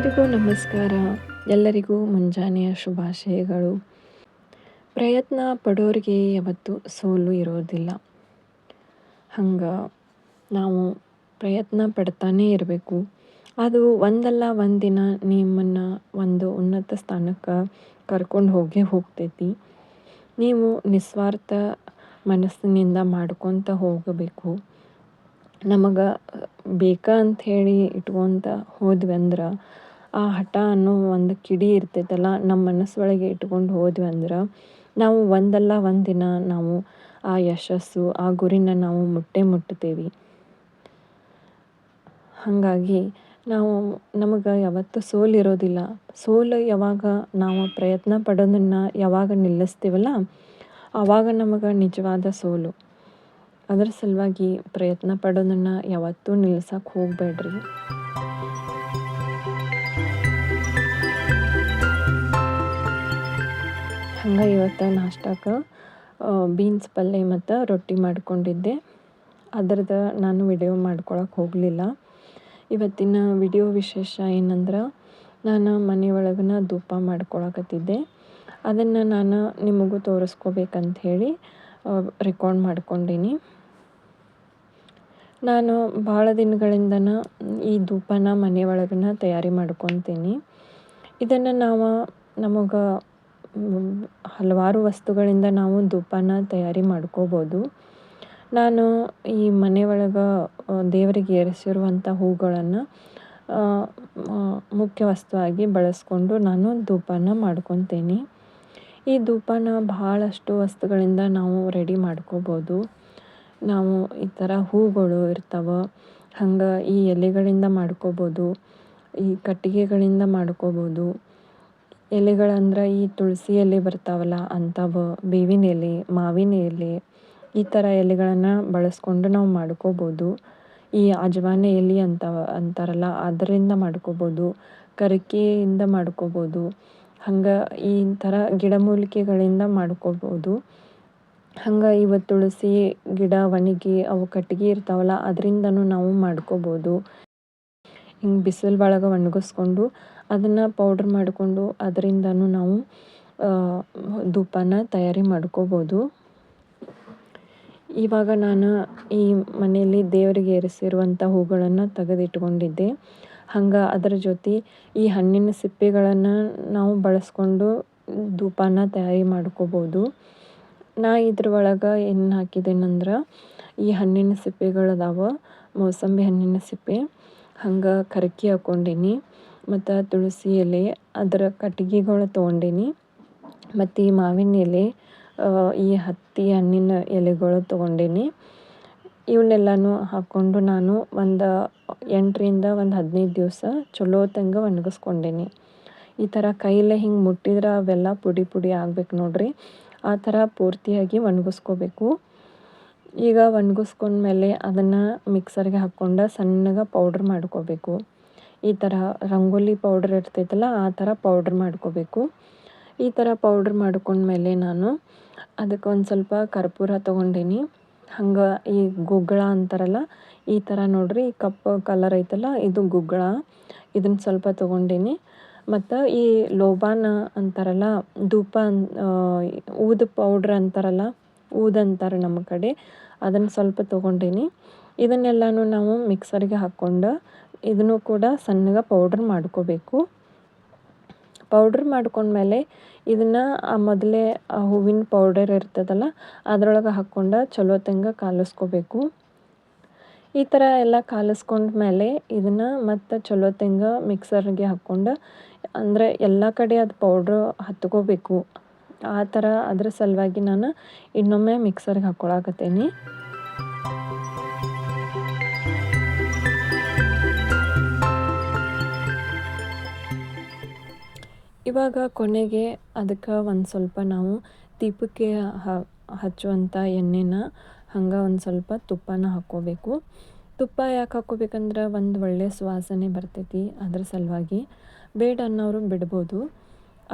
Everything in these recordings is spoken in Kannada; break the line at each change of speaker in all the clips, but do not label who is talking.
ಎಲ್ಲರಿಗೂ ನಮಸ್ಕಾರ. ಎಲ್ಲರಿಗೂ ಮುಂಜಾನೆಯ ಶುಭಾಶಯಗಳು. ಪ್ರಯತ್ನ ಪಡೋರಿಗೆ ಯಾವತ್ತೂ ಸೋಲು ಇರೋದಿಲ್ಲ. ಹಂಗೆ ನಾವು ಪ್ರಯತ್ನ ಪಡ್ತಾನೇ ಇರಬೇಕು. ಅದು ಒಂದಲ್ಲ ಒಂದಿನ ನಿಮ್ಮನ್ನು ಒಂದು ಉನ್ನತ ಸ್ಥಾನಕ್ಕೆ ಕರ್ಕೊಂಡು ಹೋಗೇ ಹೋಗ್ತೈತಿ. ನೀವು ನಿಸ್ವಾರ್ಥ ಮನಸ್ಸಿನಿಂದ ಮಾಡ್ಕೊತ ಹೋಗಬೇಕು. ನಮಗೆ ಬೇಕಾ ಅಂಥೇಳಿ ಇಟ್ಕೊತ ಹೋದ್ವಿ ಅಂದ್ರೆ ಆ ಹಠ ಅನ್ನೋ ಒಂದು ಕಿಡಿ ಇರ್ತೈತಲ್ಲ ನಮ್ಮ ಮನಸ್ಸೊಳಗೆ ಇಟ್ಕೊಂಡು ಹೋದ್ವಿ ಅಂದ್ರೆ, ನಾವು ಒಂದಲ್ಲ ಒಂದಿನ ನಾವು ಆ ಯಶಸ್ಸು, ಆ ಗುರಿನ ನಾವು ಮುಟ್ಟೇ ಮುಟ್ಟುತ್ತೇವೆ. ಹಾಗಾಗಿ ನಾವು ನಮಗೆ ಯಾವತ್ತೂ ಸೋಲಿರೋದಿಲ್ಲ ಸೋಲು ಯಾವಾಗ ನಾವು ಪ್ರಯತ್ನ ಪಡೋದನ್ನು ಯಾವಾಗ ನಿಲ್ಲಿಸ್ತೀವಲ್ಲ ಆವಾಗ ನಮಗೆ ನಿಜವಾದ ಸೋಲು. ಅದರ ಸಲುವಾಗಿ ಪ್ರಯತ್ನ ಪಡೋದನ್ನು ಯಾವತ್ತೂ ನಿಲ್ಲಿಸೋಕೆ ಹೋಗಬೇಡ್ರಿ. ಹಂಗೆ ಇವತ್ತು ನಾಷ್ಟಕ್ಕೆ ಬೀನ್ಸ್ ಪಲ್ಯ ಮತ್ತು ರೊಟ್ಟಿ ಮಾಡ್ಕೊಂಡಿದ್ದೆ. ಅದ್ರದ್ದು ನಾನು ವಿಡಿಯೋ ಮಾಡ್ಕೊಳಕ್ಕೆ ಹೋಗಲಿಲ್ಲ. ಇವತ್ತಿನ ವಿಡಿಯೋ ವಿಶೇಷ ಏನಂದ್ರೆ, ನಾನು ಮನೆ ಒಳಗನ ಧೂಪ ಮಾಡ್ಕೊಳಕತ್ತಿದ್ದೆ. ಅದನ್ನು ನಾನು ನಿಮಗೂ ತೋರಿಸ್ಕೋಬೇಕಂತ ಹೇಳಿ ರೆಕಾರ್ಡ್ ಮಾಡ್ಕೊಂಡೀನಿ. ನಾನು ಭಾಳ ದಿನಗಳಿಂದ ಈ ಧೂಪನ ಮನೆ ಒಳಗನ ತಯಾರಿ ಮಾಡ್ಕೊತೀನಿ. ಇದನ್ನು ನಾವು ನಮಗೆ ಹಲವಾರು ವಸ್ತುಗಳಿಂದ ನಾವು ಧೂಪನ ತಯಾರಿ ಮಾಡ್ಕೋಬೋದು. ನಾನು ಈ ಮನೆ ಒಳಗೆ ದೇವರಿಗೆ ಏರಿಸಿರುವಂಥ ಹೂಗಳನ್ನು ಮುಖ್ಯ ವಸ್ತುವಾಗಿ ಬಳಸ್ಕೊಂಡು ನಾನು ಧೂಪನ ಮಾಡ್ಕೊತೀನಿ. ಈ ಧೂಪನ ಭಾಳಷ್ಟು ವಸ್ತುಗಳಿಂದ ನಾವು ರೆಡಿ ಮಾಡ್ಕೋಬೋದು. ನಾವು ಈ ಥರ ಹೂಗಳು ಇರ್ತಾವೆ, ಹಂಗೆ ಈ ಎಲೆಗಳಿಂದ ಮಾಡ್ಕೋಬೋದು, ಈ ಕಟ್ಟಿಗೆಗಳಿಂದ ಮಾಡ್ಕೋಬೋದು. ಎಲೆಗಳಂದ್ರೆ ಈ ತುಳಸಿ ಎಲೆ ಬರ್ತಾವಲ್ಲ ಅಂಥವು ಬೇವಿನ ಎಲೆ, ಮಾವಿನ ಎಲೆ ಈ ಥರ ಎಲೆಗಳನ್ನು ಬಳಸ್ಕೊಂಡು ನಾವು ಮಾಡ್ಕೋಬೋದು. ಈ ಅಜವಾನ ಎಲೆ ಅಂತ, ಅಂತಾರಲ್ಲ ಅದರಿಂದ ಮಾಡ್ಕೋಬೋದು. ಕರಿಕೆಯಿಂದ ಮಾಡ್ಕೋಬೋದು. ಹಂಗೆ ಈ ಥರ ಗಿಡಮೂಲಿಕೆಗಳಿಂದ ಮಾಡ್ಕೋಬೋದು. ಹಂಗೆ ಇವತ್ತು ತುಳಸಿ ಗಿಡ, ಒಣಗಿ ಅವು ಕಟ್ಟಿಗೆ ಇರ್ತಾವಲ್ಲ ಅದರಿಂದನೂ ನಾವು ಮಾಡ್ಕೋಬೋದು. ಹಿಂಗೆ ಬಿಸಿಲು ಒಳಗೆ ಒಣಗಿಸ್ಕೊಂಡು ಅದನ್ನು ಪೌಡ್ರ್ ಮಾಡಿಕೊಂಡು ಅದರಿಂದನೂ ನಾವು ಧೂಪನ ತಯಾರಿ ಮಾಡ್ಕೋಬೋದು. ಇವಾಗ ನಾನು ಈ ಮನೆಯಲ್ಲಿ ದೇವರಿಗೆ ಏರಿಸಿರುವಂಥ ಹೂಗಳನ್ನು ತೆಗೆದಿಟ್ಕೊಂಡಿದ್ದೆ. ಹಂಗೆ ಅದರ ಜೊತೆ ಈ ಹಣ್ಣಿನ ಸಿಪ್ಪೆಗಳನ್ನು ನಾವು ಬಳಸ್ಕೊಂಡು ಧೂಪನ ತಯಾರಿ ಮಾಡ್ಕೋಬೋದು. ನಾ ಇದ್ರ ಒಳಗೆ ಏನು ಹಾಕಿದ್ದೇನಂದ್ರೆ ಈ ಹಣ್ಣಿನ ಸಿಪ್ಪೆಗಳದಾವ, ಮೋಸಂಬಿ ಹಣ್ಣಿನ ಸಿಪ್ಪೆ. ಹಂಗೆ ಕರಕಿ ಹಾಕ್ಕೊಂಡೀನಿ ಮತ್ತು ತುಳಸಿ ಎಲೆ ಅದರ ಕಟ್ಗೆಗಳು ತೊಗೊಂಡೀನಿ, ಮತ್ತು ಈ ಮಾವಿನ ಎಲೆ ಈ ಹತ್ತಿ ಹಣ್ಣಿನ ಎಲೆಗಳು ತೊಗೊಂಡೀನಿ. ಇವನ್ನೆಲ್ಲನೂ ಹಾಕ್ಕೊಂಡು ನಾನು ಒಂದು ಎಂಟರಿಂದ ಒಂದು ಹದಿನೈದು ದಿವಸ ತಂಗ ಒಣಗಿಸ್ಕೊಂಡೀನಿ. ಈ ಥರ ಕೈಯಲ್ಲೇ ಹಿಂಗೆ ಮುಟ್ಟಿದ್ರೆ ಅವೆಲ್ಲ ಪುಡಿ ಪುಡಿ ಆಗ್ಬೇಕು ನೋಡಿರಿ. ಆ ಥರ ಪೂರ್ತಿಯಾಗಿ ಒಣಗಿಸ್ಕೋಬೇಕು. ಈಗ ಒಣಗಿಸ್ಕೊಂಡ್ಮೇಲೆ ಅದನ್ನು ಮಿಕ್ಸರ್ಗೆ ಹಾಕ್ಕೊಂಡು ಸಣ್ಣಗೆ ಪೌಡ್ರ್ ಮಾಡ್ಕೋಬೇಕು. ಈ ಥರ ರಂಗೋಲಿ ಪೌಡ್ರ್ ಇರ್ತೈತಲ್ಲ, ಆ ಥರ ಪೌಡ್ರ್ ಮಾಡ್ಕೋಬೇಕು. ಈ ಥರ ಪೌಡ್ರ್ ಮಾಡ್ಕೊಂಡ್ಮೇಲೆ ನಾನು ಅದಕ್ಕೆ ಒಂದು ಸ್ವಲ್ಪ ಕರ್ಪೂರ ತೊಗೊಂಡೀನಿ. ಹಂಗೆ ಈ ಗುಗ್ಗಳ ಅಂತಾರಲ್ಲ, ಈ ಥರ ನೋಡಿರಿ ಕಪ್ಪು ಕಲರ್ ಐತಲ್ಲ, ಇದು ಗುಗ್ಗಳ. ಇದನ್ನು ಸ್ವಲ್ಪ ತೊಗೊಂಡೀನಿ. ಮತ್ತು ಈ ಲೋಬಾನ ಅಂತಾರಲ್ಲ, ಧೂಪ ಊದು ಪೌಡ್ರ್ ಅಂತಾರಲ್ಲ ಊದು ಅಂತಾರೆ ನಮ್ಮ ಕಡೆ. ಅದನ್ನು ಸ್ವಲ್ಪ ತೊಗೊಂಡೀನಿ. ಇದನ್ನೆಲ್ಲನೂ ನಾವು ಮಿಕ್ಸರ್ಗೆ ಹಾಕ್ಕೊಂಡು ಇದನ್ನು ಕೂಡ ಸಣ್ಣಗೆ ಪೌಡ್ರ್ ಮಾಡ್ಕೋಬೇಕು. ಪೌಡ್ರ್ ಮಾಡ್ಕೊಂಡ್ಮೇಲೆ ಇದನ್ನು ಮೊದಲೇ ಹೂವಿನ ಪೌಡರ್ ಇರ್ತದಲ್ಲ, ಅದರೊಳಗೆ ಹಾಕ್ಕೊಂಡು ಚಲೋತ್ತಂಗೆ ಕಾಲಿಸ್ಕೋಬೇಕು. ಈ ಥರ ಎಲ್ಲ ಕಾಲಿಸ್ಕೊಂಡ್ಮೇಲೆ ಇದನ್ನು ಮತ್ತು ಚಲೋತ್ತಂಗೆ ಮಿಕ್ಸರ್ಗೆ ಹಾಕ್ಕೊಂಡು, ಅಂದರೆ ಎಲ್ಲ ಕಡೆ ಅದು ಪೌಡ್ರ್ ಹತ್ಕೋಬೇಕು. ಆ ಥರ ಅದ್ರ ಸಲುವಾಗಿ ನಾನು ಇನ್ನೊಮ್ಮೆ ಮಿಕ್ಸರ್ಗೆ ಹಾಕ್ಕೊಳಕತ್ತೀನಿ. ಇವಾಗ ಕೊನೆಗೆ ಅದಕ್ಕೆ ಒಂದು ಸ್ವಲ್ಪ ನಾವು ದೀಪಕ್ಕೆ ಹಚ್ಚುವಂಥ ಎಣ್ಣೆನ ಹಂಗೆ ಒಂದು ಸ್ವಲ್ಪ ತುಪ್ಪನ ಹಾಕ್ಕೋಬೇಕು. ತುಪ್ಪ ಯಾಕೆ ಹಾಕ್ಕೋಬೇಕಂದ್ರೆ ಒಂದು ಒಳ್ಳೆಯ ಸುವಾಸನೆ ಬರ್ತೈತಿ ಅದ್ರ ಸಲುವಾಗಿ. ಬೇಡ ಅನ್ನೋರು ಬಿಡ್ಬೋದು.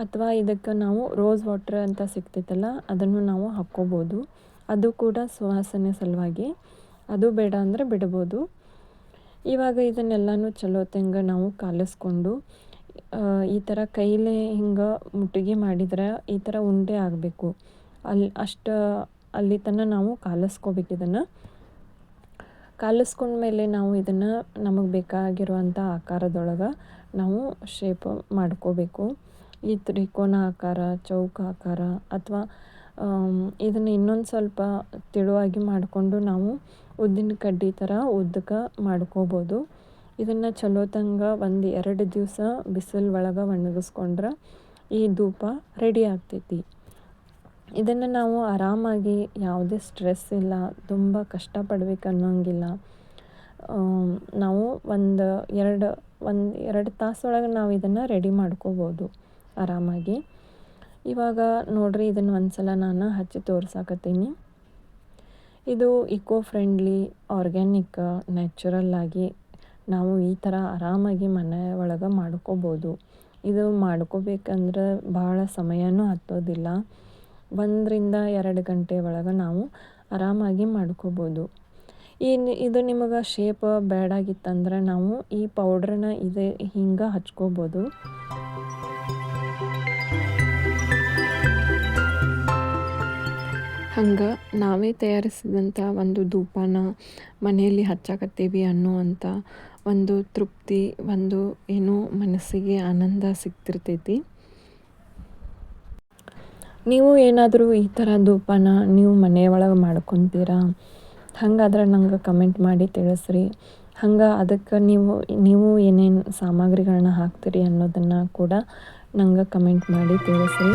ಅಥವಾ ಇದಕ್ಕೆ ನಾವು ರೋಸ್ ವಾಟ್ರ್ ಅಂತ ಸಿಗ್ತೈತಲ್ಲ, ಅದನ್ನು ನಾವು ಹಾಕ್ಕೋಬೋದು. ಅದು ಕೂಡ ಸುವಾಸನೆ ಸಲುವಾಗಿ. ಅದು ಬೇಡ ಅಂದರೆ ಬಿಡ್ಬೋದು. ಇವಾಗ ಇದನ್ನೆಲ್ಲನೂ ಚಲೋತ್ತಂಗೆ ನಾವು ಕಾಲಿಸ್ಕೊಂಡು ಈ ಥರ ಕೈಲೇ ಹಿಂಗೆ ಮುಟ್ಟಿಗೆ ಮಾಡಿದ್ರೆ ಈ ಥರ ಉಂಡೆ ಆಗಬೇಕು. ಅಲ್ಲಿ ಅಷ್ಟು, ಅಲ್ಲಿ ತನಕ ನಾವು ಕಾಲಿಸ್ಕೋಬೇಕು ಇದನ್ನು. ಕಾಲಿಸ್ಕೊಂಡ್ಮೇಲೆ ನಾವು ಇದನ್ನು ನಮಗೆ ಬೇಕಾಗಿರುವಂಥ ಆಕಾರದೊಳಗೆ ನಾವು ಶೇಪ್ ಮಾಡ್ಕೋಬೇಕು. ಈ ತ್ರಿಕೋನ ಆಕಾರ, ಚೌಕ ಆಕಾರ ಅಥವಾ ಇದನ್ನು ಇನ್ನೊಂದು ಸ್ವಲ್ಪ ತೆಳುವಾಗಿ ಮಾಡಿಕೊಂಡು ನಾವು ಉದ್ದಿನ ಕಡ್ಡಿ ಥರ ಉದ್ದಕ್ಕೆ ಮಾಡ್ಕೋಬೋದು. ಇದನ್ನು ಚಲೋತಂಗ ಒಂದು ಎರಡು ದಿವಸ ಬಿಸಿಲು ಒಳಗೆ ಒಣಗಿಸ್ಕೊಂಡ್ರೆ ಈ ಧೂಪ ರೆಡಿ ಆಗ್ತೈತಿ. ಇದನ್ನು ನಾವು ಆರಾಮಾಗಿ ಯಾವುದೇ ಸ್ಟ್ರೆಸ್ ಇಲ್ಲ, ತುಂಬ ಕಷ್ಟಪಡ್ಬೇಕು ಅನ್ನೋಂಗಿಲ್ಲ ನಾವು ಒಂದು ಎರಡು ಒಂದು ಎರಡು ತಾಸೊಳಗೆ ನಾವು ಇದನ್ನು ರೆಡಿ ಮಾಡ್ಕೋಬೋದು. ಆರಾಮಾಗಿ. ಇವಾಗ ನೋಡ್ರಿ ಇದನ್ನು ಒಂದು ಸಲ ನಾನು ಹಚ್ಚಿ ತೋರ್ಸಾಕತ್ತೀನಿ. ಇದು ಇಕೋ ಫ್ರೆಂಡ್ಲಿ ಆರ್ಗ್ಯಾನಿಕ್ ನ್ಯಾಚುರಲ್ ಆಗಿ ನಾವು ಈ ಥರ ಆರಾಮಾಗಿ ಮನೆ ಒಳಗೆ ಮಾಡ್ಕೋಬೋದು. ಇದು ಮಾಡ್ಕೋಬೇಕಂದ್ರೆ ಭಾಳ ಸಮಯನೂ ಹತ್ತೋದಿಲ್ಲ. ಒಂದರಿಂದ ಎರಡು ಗಂಟೆ ಒಳಗೆ ನಾವು ಆರಾಮಾಗಿ ಮಾಡ್ಕೋಬೋದು. ಈ ಇದು ನಿಮಗೆ ಶೇಪ್ ಬೇಡಾಗಿತ್ತಂದ್ರೆ ನಾವು ಈ ಪೌಡ್ರನ್ನ ಇದೇ ಹಿಂಗೆ ಹಚ್ಕೋಬೋದು. ಹಂಗೆ ನಾವೇ ತಯಾರಿಸಿದಂಥ ಒಂದು ಧೂಪನ ಮನೆಯಲ್ಲಿ ಹಚ್ಚಾಕತ್ತೀವಿ ಅನ್ನುವಂಥ ಒಂದು ತೃಪ್ತಿ, ಒಂದು ಏನೋ ಮನಸ್ಸಿಗೆ ಆನಂದ ಸಿಗ್ತಿರ್ತೈತಿ. ನೀವು ಏನಾದರೂ ಈ ಥರ ಧೂಪನ ನೀವು ಮನೆಯೊಳಗೆ ಮಾಡ್ಕೊತೀರಾ? ಹಂಗಾದ್ರೆ ನಂಗೆ ಕಮೆಂಟ್ ಮಾಡಿ ತಿಳಿಸ್ರಿ. ಹಂಗೆ ಅದಕ್ಕೆ ನೀವು ನೀವು ಏನೇನು ಸಾಮಗ್ರಿಗಳನ್ನ ಹಾಕ್ತೀರಿ ಅನ್ನೋದನ್ನು ಕೂಡ ನಂಗೆ ಕಮೆಂಟ್ ಮಾಡಿ ತಿಳಿಸ್ರಿ.